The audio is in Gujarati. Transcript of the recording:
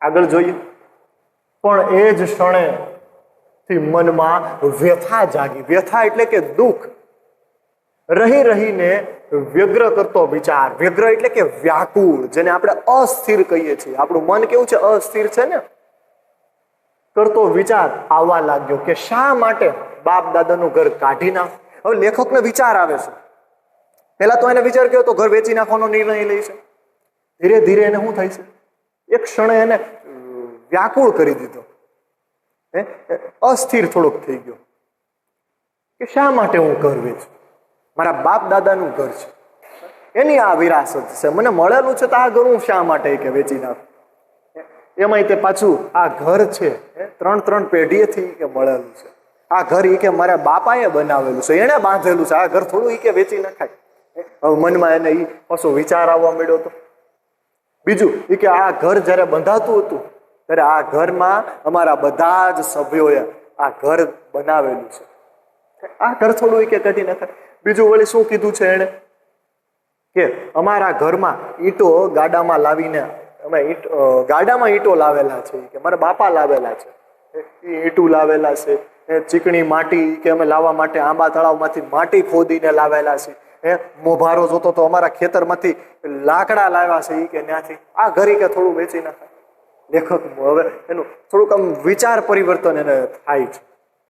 આગળ જોઈએ. પણ એ જ ક્ષણે થી મનમાં વ્યથા જાગી. વ્યથા એટલે કે દુઃખ. રહી રહીને વ્યગ્ર કરતો વિચાર. વ્યગ્ર એટલે કે વ્યાકુળ, જેને આપણે અસ્થિર કહીએ છીએ. આપણું મન કેવું છે? અસ્થિર છે ને? કરતો વિચાર આવવા લાગ્યો કે શા માટે બાપ દાદાનું ઘર કાઢી નાખ? હવે લેખકને વિચાર આવે છે. પહેલા તો એને વિચાર કર્યો તો ઘર વેચી નાખવાનો નિર્ણય લે છે. ધીરે ધીરે એને શું થાય છે? એક ક્ષણે એને વ્યાકુળ કરી દીધો. હે? અસ્થિર થોડોક થઈ ગયો. કે શા માટે હું ઘર વેચું? મારા બાપ દાદાનું ઘર છે. એની આ વિરાસત છે. મને મળેલું છે તો આ ઘર હું શા માટે કે વેચી નાખું? એમાંય તે પાછું આ ઘર છે. ત્રણ ત્રણ પેઢીએથી કે મળેલું છે. આ ઘર ઈ કે મારા બાપાએ બનાવેલું છે. એણે બાંધેલું છે. આ ઘર થોડું એ કે વેચી નાખાય. હવે મનમાં એને એ પાછો વિચાર આવવા મળ્યો તો. બીજું એ કે આ ઘર જ્યારે બંધાતું હતું, ત્યારે આ ઘરમાં અમારા બધા જ સભ્યોએ આ ઘર બનાવેલું છે. આ ઘર થોડું કે કઢી નખાય બીજું વળી શું કીધું છે એણે? કે અમારા ઘરમાં ઈંટો ગાડામાં લાવીને, અમે ઈંટ ગાડામાં ઈંટો લાવેલા છે. કે મારા બાપા લાવેલા છે. ઈંટું લાવેલા છે. ચીકણી માટી કે અમે લાવવા માટે આંબા તળાવમાંથી માટી ખોદીને લાવેલા છે. એ મોભારો જોતો તો અમારા ખેતરમાંથી લાકડા લાવ્યા છે એ કે ત્યાંથી આ ઘરી કે થોડું વેચી નાખાય લેખક હવે એનું થોડુંક આમ વિચાર પરિવર્તન એને થાય છે.